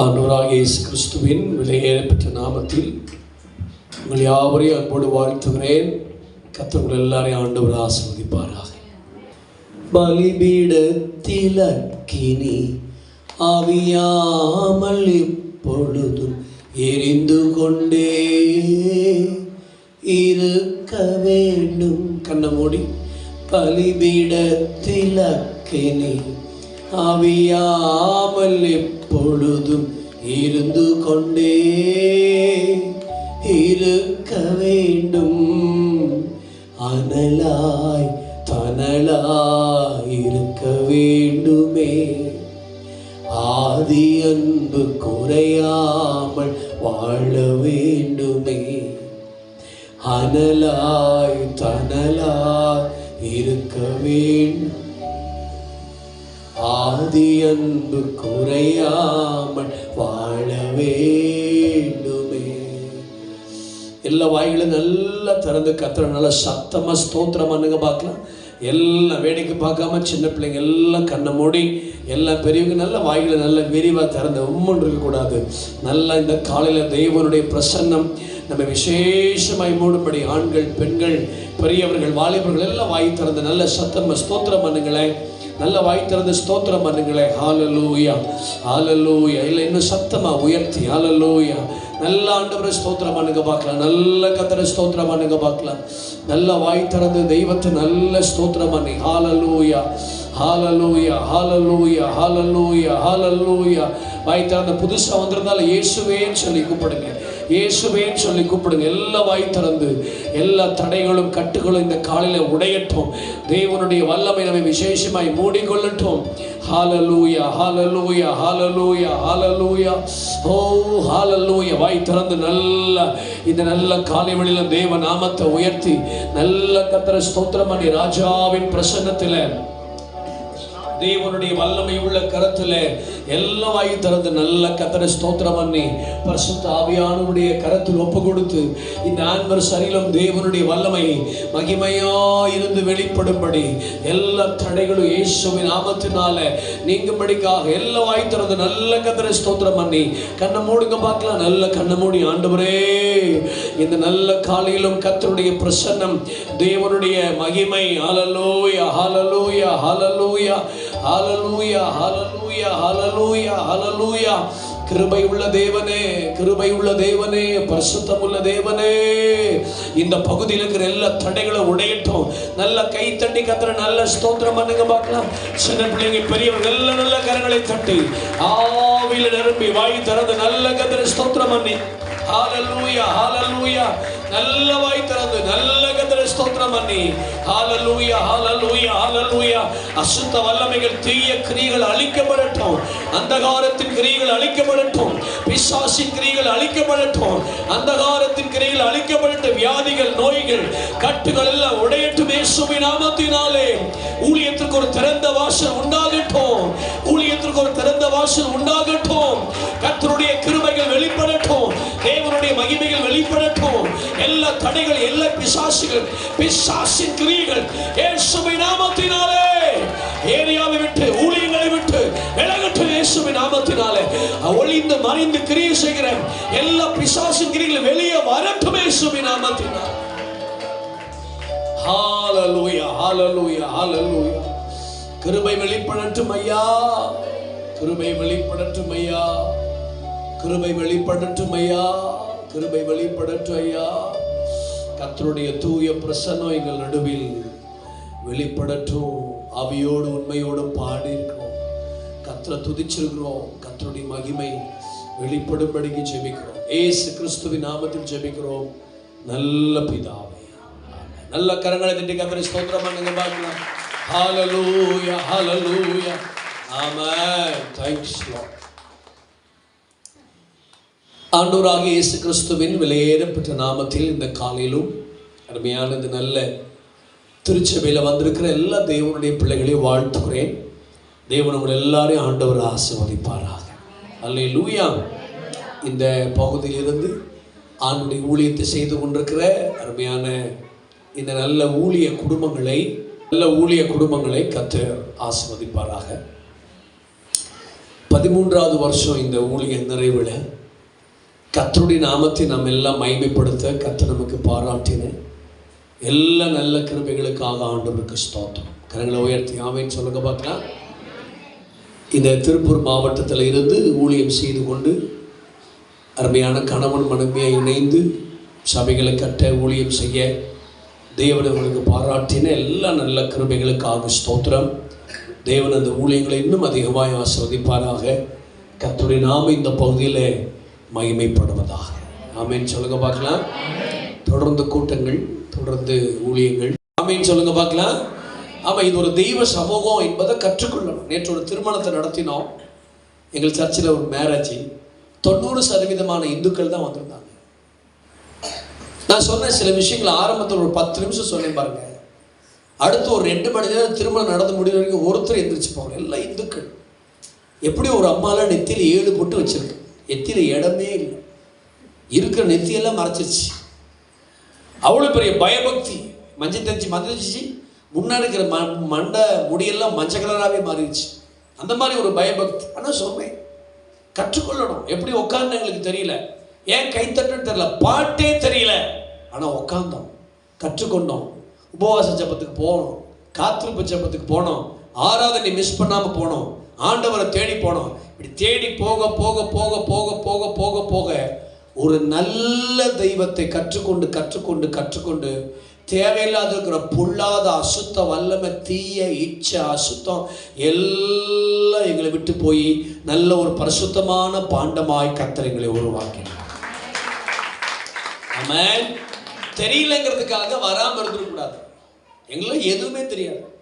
ஆண்டவராக இயேசு கிறிஸ்துவின் விலையேறப்பெற்ற நாமத்தில் உங்கள் யாவரையும் அன்போடு வாழ்த்துகிறேன். கத்தவங்கள் எல்லாரையும் ஆண்டவர் ஆசிர்வதிப்பாராக. பலிபீடத்தில் அக்கினி அவியாமல் இப்பொழுதும் எரிந்து கொண்டே இருக்க வேண்டும். கண்ண மூடி. பலிபீடத்தில் அக்கினி அவியாமல் எப்பொழுதும் இருந்து கொண்டே இருக்க வேண்டும். அனலாய் தனலாய் இருக்க வேண்டுமே. ஆதி அன்பு குறையாமல் வாழ வேண்டுமே. அனலாய் தனலாய் இருக்க வேண்டும். ஆதி அன்பு குறையாமல் வாழ வேண்டுமே. எல்லா வாய்களும் நல்லா திறந்து கத்துற நல்லா சத்தமா ஸ்தோத்திரம் பண்ணுங்க பார்க்கலாம். எல்லாம் வேடிக்கை பார்க்காம சின்ன பிள்ளைங்க எல்லாம் கண்ணை மூடி எல்லாம் பெரியவங்க நல்ல வாய்களை நல்ல விரிவாக திறந்து உம்முன்னு இருக்கக்கூடாது. நல்லா இந்த காலையில் தெய்வனுடைய பிரசன்னம் நம்ம விசேஷமாய் மூடும்படி ஆண்கள் பெண்கள் பெரியவர்கள் வாலிபர்கள் எல்லாம் வாய் திறந்து நல்ல சத்தம் ஸ்தோத்திரம் பண்ணுங்களேன் நல்ல வாய் திறந்து ஸ்தோத்திரம் பண்ணுங்களேன் ஹாலலூயா ஹாலலூயா இல்லை இன்னும் சத்தமா உயர்த்தி. ஹாலலூயா நல்ல ஆண்டவரை ஸ்தோத்திரம் பண்ணுங்க பார்க்கலாம். நல்ல கத்தரை ஸ்தோத்திரம் பண்ணுங்க பார்க்கலாம். நல்ல வாய் திறந்து தெய்வத்தை நல்ல ஸ்தோத்திரம் பண்ணி. ஹாலலூயா ஹாலலூயா ஹாலலூயா ஹாலலூயா ஹாலலூயா வாய் திறந்த புதுசாக வந்திருந்தால இயேசுவேன்னு சொல்லி கூப்பிடுங்க. இயேசுவேன்னு சொல்லி கூப்பிடுங்க. எல்லா வாய் திறந்து எல்லா தடைகளும் கட்டுகளும் இந்த காலையில் உடையட்டும். தேவனுடைய வல்லமை நம்மை விசேஷமாய் மூடிக்கொள்ளட்டும். ஹாலலூயா ஹாலலூயா ஹாலலூயா ஹாலலூயா ஓ ஹாலலூயா வாய் திறந்து நல்ல இந்த நல்ல காலை வழியில் தேவ நாமத்தை உயர்த்தி நல்ல கத்திர ஸ்தோத்திரம் பண்ணி ராஜாவின் பிரசன்னத்தில் தேவனுடைய வல்லமை உள்ள கரத்துல எல்லா வாய் திறந்து நல்ல கத்தரை ஸ்தோத்திரம் பண்ணி பரிசுத்த ஆவியானவருடைய கரத்தில் ஒப்பு கொடுத்து இந்த ஆண்வர் சரீரம் தேவனுடைய வல்லமை மகிமையா இருந்து வெளிப்படும்படி எல்லா தடைகளும் இயேசுவின் ஆபத்தினால நீங்கும்படிக்காக எல்லா வாய் திறந்து நல்ல கத்தரை ஸ்தோத்திரம் பண்ணி கண்ணை மூடுங்க பார்க்கலாம். நல்ல கண்ணை மூடி ஆண்டவரே இந்த நல்ல காலையிலும் கத்தருடைய பிரசன்னம் தேவனுடைய மகிமை. ஹalleluya ஹாலலோயா ஹalleluya. ஹalleluya ஹalleluya ஹalleluya ஹalleluya கிருபை உள்ள தேவனே கிருபை உள்ள தேவனே பரிசுத்தம் உள்ள தேவனே. இந்த பகுதியில் இருக்கிற எல்லா தடைகளை உடையட்டும். நல்ல கை தட்டி கத்துற நல்ல ஸ்தோத்திரம் பண்ணுங்க பார்க்கலாம். சின்ன பிள்ளைங்க பெரியவங்க நல்ல நல்ல கரங்களை தட்டி ஆவியில நிரம்பி வாய் தரது நல்ல கத்திர ஸ்தோத்திரம் பண்ணி. ஹாலலூயா ஹாலலூயா நல்ல வாய் திறந்து நல்ல கத்திர ஸ்தோத்திரம் பண்ணி. ஹாலலூயா ஹாலலூயா ஹாலலூயா அசுத்த வல்லமைகள் தீய கிரிகள் அழிக்கப்படட்டும். அந்தகாரத்தின் கிரிகள் அழிக்கப்படட்டும். பிசாசின் கிரிகள் அழிக்கப்படட்டும். அந்தகாரத்தின் கிரிகள் அழிக்கப்படட்டும் வியாதிகள் நோய்கள் கட்டுகள் எல்லாம் உடையட்டும் இயேசுவின் நாமத்தினாலே. ஊழியத்திற்கு ஒரு திறந்த வாசல் உண்டாகட்டும். ஊழியத்திற்கு ஒரு திறந்த வாசல் உண்டாகட்டும். கத்தருடைய கிருமைகள் வெளிப்படட்டும். தேவனுடைய மகிமைகள் வெளிப்படட்டும். எல்லா தடைகள் எல்லா பிசாசுகள் பிசாசின் கிரியைகள் இயேசுவின் நாமத்தினாலே. ஏரியாவை விட்டு ஊழியங்களை விட்டு விலகட்டும் இயேசுவின் நாமத்தினாலே. ஒளிந்து மறைந்து கிரியை செய்கிற எல்லா பிசாசின் கிரியைகள் வெளியே வரட்டும் இயேசுவின் நாமத்தினாலே. ஹாலலூயா ஹாலலூயா ஹாலலூயா கிருபை வெளிப்படட்டும் ஐயா. கிருபை வெளிப்படட்டும் ஐயா கிருபை வெளிப்படட்டும் ஐயா கிருபை வெளிப்படட்டும் ஐயா கத்தருடைய தூய பிரசன்னம் எங்கள் நடுவில் வெளிப்படட்டும். அவையோடு உண்மையோடு பாடி இருக்கிறோம் கத்தரை துதிச்சிருக்கிறோம். கத்தருடைய மகிமை வெளிப்படும்படிக்கு ஜெபிக்கிறோம். ஏசு கிறிஸ்துவின் நாமத்தில் ஜெபிக்கிறோம். நல்ல பிதாவே. நல்ல கரங்களை தட்டி கத்தரை ஸ்தோத்திரம் பண்ணுங்க பார்க்கலாம் ஹாலலூயா ஹாலலூயா ஆமென் தேங்க்ஸ் லார்ட் ஆண்டவராக இயேசு கிறிஸ்துவின் விலையேறப்பட்ட நாமத்தில் இந்த காலையிலும் அருமையான இந்த நல்ல திருச்சபையில் வந்திருக்கிற எல்லா தேவனுடைய பிள்ளைகளையும் வாழ்த்துகிறேன். தேவன் உங்கள் எல்லாரையும் ஆண்டவர் ஆசிர்வதிப்பாராக. அல்ல லூயா இந்த பகுதியிலிருந்து ஆண்டுடைய ஊழியத்தை செய்து கொண்டிருக்கிற அருமையான இந்த நல்ல ஊழிய குடும்பங்களை நல்ல ஊழிய குடும்பங்களை கற்று ஆசிர்வதிப்பாராக. பதிமூன்றாவது வருஷம் இந்த ஊழிய நிறைவில் கத்தருடைய நாமத்தை நம்ம எல்லாம் மைமைப்படுத்த கத்த நமக்கு பாராட்டின எல்லா நல்ல கிருபைகளுக்காக ஆண்டவருக்கு ஸ்தோத்திரம். கரங்களை உயர்த்தி ஆமைன்னு சொல்லுங்க பார்க்கலாம். இந்த திருப்பூர் மாவட்டத்தில் இருந்து ஊழியம் செய்து கொண்டு அருமையான கணவன் மனைவியை இணைந்து சபைகளை கட்ட ஊழியம் செய்ய தேவன் பாராட்டின எல்லா நல்ல கிருபைகளுக்காக ஸ்தோத்திரம். தேவன் அந்த ஊழியங்களை இன்னும் அதிகமாக ஆஸ்வதிப்பாராக கத்துரை நாம இந்த பகுதியில் மகிமைப்படுவதாக. ஆமேன்னு சொல்லுங்க பார்க்கலாம். தொடர்ந்து கூட்டங்கள் தொடர்ந்து ஊழியங்கள். ஆமேன்னு சொல்லுங்க பார்க்கலாம். ஆமாம் இது ஒரு தெய்வ சமூகம் என்பதை கற்றுக்கொள்ளணும். நேற்று ஒரு திருமணத்தை நடத்தினோம். எங்கள் சர்ச்சில் ஒரு மேரேஜ் தொண்ணூறு சதவீதமான இந்துக்கள் தான் வந்திருந்தாங்க. நான் சொன்ன சில விஷயங்கள் ஆரம்பத்தில் ஒரு பத்து நிமிஷம் சொன்னேன் பாருங்கள் அடுத்து ஒரு ரெண்டு மணி நேரம் திருமணம் நடந்து முடிவு வரைக்கும் ஒருத்தர் எந்திரிச்சு போவாங்க எல்லாம் இந்துக்கள். எப்படி ஒரு அம்மாலாம் நெத்தியில் ஏழு பொட்டு வச்சிருக்கு. நெத்தியில் இடமே இல்லை. இருக்கிற நெத்தியெல்லாம் மறைச்சிருச்சு. அவ்வளோ பெரிய பயபக்தி. மஞ்சள் தெரிஞ்சு மந்திரிச்சு முன்னாடி இருக்கிற ம மண்டை முடியெல்லாம் மஞ்சள் கலராகவே மாறிடுச்சு. அந்த மாதிரி ஒரு பயபக்தி. ஆனால் சொன்னேன் கற்றுக்கொள்ளணும். எப்படி உட்கார்ந்து எங்களுக்கு தெரியல. ஏன் கைத்தட்டுன்னு தெரியல. பாட்டே தெரியல. ஆனால் உட்காந்தோம் கற்றுக்கொண்டோம். உபவாச ஜபத்துக்கு போனோம் காத்திருப்பு ஜபத்துக்கு போனோம் ஆராதனை மிஸ் பண்ணாமல் போனோம் ஆண்டவரை தேடி போனோம் இப்படி தேடி போக போக போக போக போக போக போக ஒரு நல்ல தெய்வத்தை கற்றுக்கொண்டு கற்றுக்கொண்டு கற்றுக்கொண்டு தேவையில்லாத இருக்கிற பொல்லாத அசுத்த வல்லமை தீய இச்ச அசுத்தம் எல்லாம் எங்களை விட்டு போய் நல்ல ஒரு பரிசுத்தமான பாண்டமாய் கத்தர் எங்களை உருவாக்கினார். ஆமென் தெரியலங்கிறதுக்காக வராம இருந்துடக்கூடாது. எங்களுக்கு எதுவுமே தெரியாது.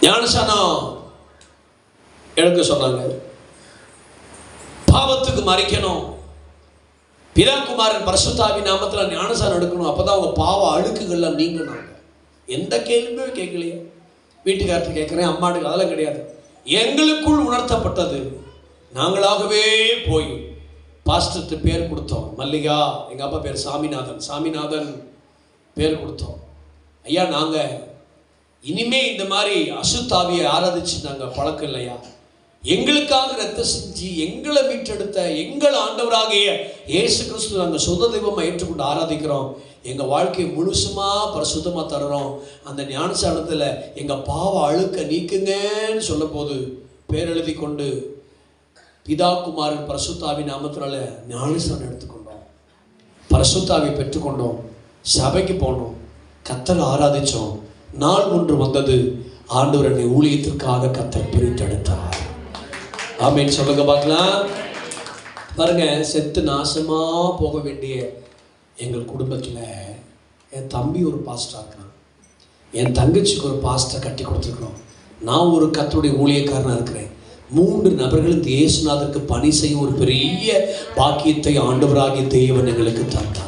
ஞானசானம் எடுக்க சொன்னாங்க பாவத்துக்கு மறைக்கணும். பிதாகுமாரன் பரசுத்தாவி நாமத்தில் ஞானசாரம் எடுக்கணும். அப்பதான் அவங்க பாவ அழுக்குகள்லாம் நீங்கினாங்க. எந்த கேள்வியுமே கேட்கலையே. வீட்டுக்காரர்கிட்ட கேட்குறேன் அம்மாட்டுக்கு அதெல்லாம் கிடையாது. எங்களுக்குள் உணர்த்தப்பட்டது. நாங்களாகவே போய் பாஸ்டர்ட்டு பேர் கொடுத்தோம். மல்லிகா எங்கள் அப்பா பேர் சாமிநாதன். சாமிநாதன் பேர் கொடுத்தோம். ஐயா நாங்கள் இனிமே இந்த மாதிரி அசுத்தாவியை ஆராதிச்சு நாங்கள் பழக்கம் இல்லையா? எங்களுக்காக ரத்த செஞ்சு எங்களை மீட்டெடுத்த எங்கள் ஆண்டவராகிய இயேசு கிறிஸ்து நாங்கள் சுத தெய்வமாக ஏற்றுக்கொண்டு ஆராதிக்கிறோம். எங்கள் வாழ்க்கையை முழுசுமாக பரிசுத்தமாக தர்றோம் அந்த ஞானசானத்தில் எங்கள் பாவ அழுக்க நீக்குங்கன்னு சொல்லும்போது பேரெழுதி கொண்டு பிதா குமாரன் பரசுத்தாவி நாமத்தினால ஞானசானம் எடுத்துக்கொண்டோம். பரசுத்தாவை பெற்றுக்கொண்டோம். சபைக்கு போனோம். கத்தல் ஆராதிச்சோம். நாள் ஒன்று வந்தது. ஆண்டவர் என்னை ஊழியத்திற்காக கத்தர் பிரித்தெடுத்தார். ஆமேன்னு சொல்லுங்க பார்க்கலாம். பாருங்க செத்து நாசமாக போக வேண்டிய எங்கள் குடும்பத்தில் என் தம்பி ஒரு பாஸ்டர் இருக்கான். என் தங்கச்சிக்கு ஒரு பாஸ்டரை கட்டி கொடுத்துருக்குறோம். நான் ஒரு கத்தருடைய ஊழியக்காரனாக இருக்கிறேன். மூன்று நபர்களுக்கு இயேசுநாதருக்கு பணி செய்ய ஒரு பெரிய பாக்கியத்தை ஆண்டவராகிய தெய்வன் எங்களுக்கு தந்தார்.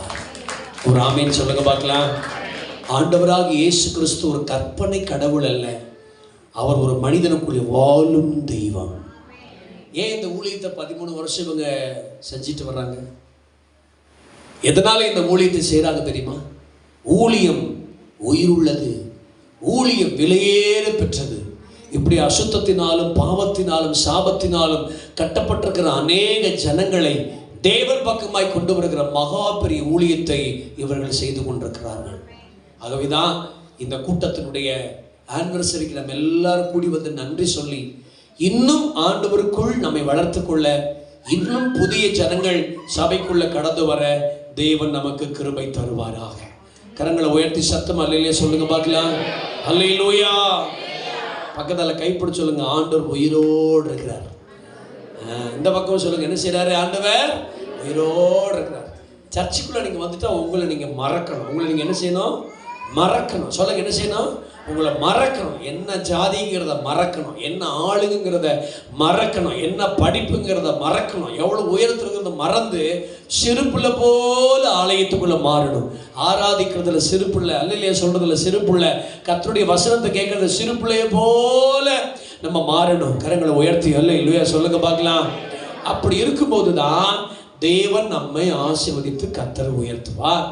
ஒரு ஆமீன் சொல்லுங்க பார்க்கலாம். ஆண்டவராக இயேசு கிறிஸ்து ஒரு கற்பனை கடவுள் அல்ல. அவர் ஒரு மனிதனுக்குரிய வாழும் தெய்வம். ஏன் இந்த ஊழியத்தை பதிமூணு வருஷம் இவங்க செஞ்சுட்டு வர்றாங்க? எதனால இந்த ஊழியத்தை செய்கிறாங்க தெரியுமா? ஊழியம் உயிருள்ளது. ஊழியம் விலையேற பெற்றது. இப்படி அசுத்தத்தினாலும் பாவத்தினாலும் சாபத்தினாலும் கட்டப்பட்டிருக்கிற அநேக ஜனங்களை தேவன் பக்கமாய் கொண்டு வருகிற மகா பெரிய ஊழியத்தை இவர்கள் செய்து கொண்டிருக்கிறார்கள். ஆகவேதான் இந்த கூட்டத்தினுடைய ஆனிவர்சரிக்கு நம்ம எல்லாரும் கூடி வந்து நன்றி சொல்லி இன்னும் ஆண்டவருக்குள் நம்மை வளர்த்து கொள்ள இன்னும் புதிய ஜனங்கள் சபைக்குள்ள கடந்து வர தேவன் நமக்கு கிருபை தருவாராக. கரங்களை உயர்த்தி சத்தம் அல்லையிலே சொல்லுங்க பார்க்கலாம். அல்லையிலோயா பக்கத்தில் கைப்பிடி சொல்லுங்க ஆண்டவர் உயிரோடு இருக்கிறார். இந்த பக்கம் சொல்லுங்க. என்ன செய்கிறாரு ஆண்டவர் உயிரோடு இருக்கிறார். சர்ச்சுக்குள்ளே நீங்கள் வந்துட்டால் உங்களை நீங்கள் மறக்கணும். உங்களை நீங்கள் என்ன செய்யணும்? மறக்கணும். சொல்லுங்க என்ன செய்யணும்? உங்களை மறக்கணும். என்ன ஜாதிங்கிறத மறக்கணும். என்ன ஆளுங்கிறத மறக்கணும். என்ன படிப்புங்கிறத மறக்கணும். எவ்வளோ உயரத்துலங்கிறத மறந்து சிறுப்புள்ள போல ஆலயத்துக்குள்ளே மாறணும். ஆராதிக்கிறதுல சிறுப்புள்ள அல்லையா சொல்கிறதுல சிறுப்புள்ள கத்தருடைய வசனத்தை கேட்கறது சிறுப்புள்ளைய போல நம்ம மாறணும் கரங்களை உயர்த்தி அல்ல இல்லையா சொல்லுங்க பார்க்கலாம். அப்படி இருக்கும்போது தான் தேவன் நம்மை ஆசிர்வதித்து கத்தர் உயர்த்துவார்.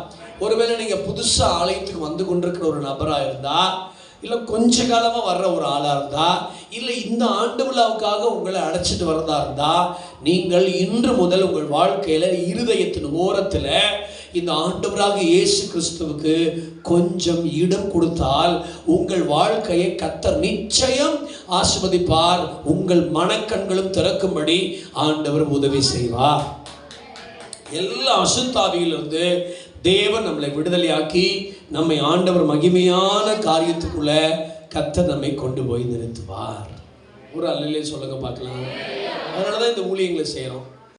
ஒருவேளை நீங்கள் புதுசாக ஆலயத்துக்கு வந்து கொண்டிருக்கிற ஒரு நபராக இருந்தா இல்லை கொஞ்ச காலமாக வர்ற ஒரு ஆளாக இருந்தா இல்லை இந்த ஆண்டு விழாவுக்காக உங்களை அழைச்சிட்டு வரதா இருந்தா நீங்கள் இன்று முதல் உங்கள் வாழ்க்கையில் இருதயத்தின் ஓரத்தில் இந்த ஆண்டவராக இயேசு கிறிஸ்துவுக்கு கொஞ்சம் இடம் கொடுத்தால் உங்கள் வாழ்க்கையை கத்தர் நிச்சயம் ஆசிர்வதிப்பார். உங்கள் மனக்கண்களும் திறக்கும்படி ஆண்டவர் உதவி செய்வார். எல்லா அசுத்தாவியிலிருந்து தேவன் நம்மளை விடுதலையாக்கி நம்மை ஆண்டவர் மகிமையான காரியத்துக்குள்ள கத்த நம்மை கொண்டு போய் நிறுத்துவார். ஒரு அல்லையிலே சொல்லுங்க பார்க்கலாம். அதனால தான் இந்த ஊழியங்களை செய்கிறோம்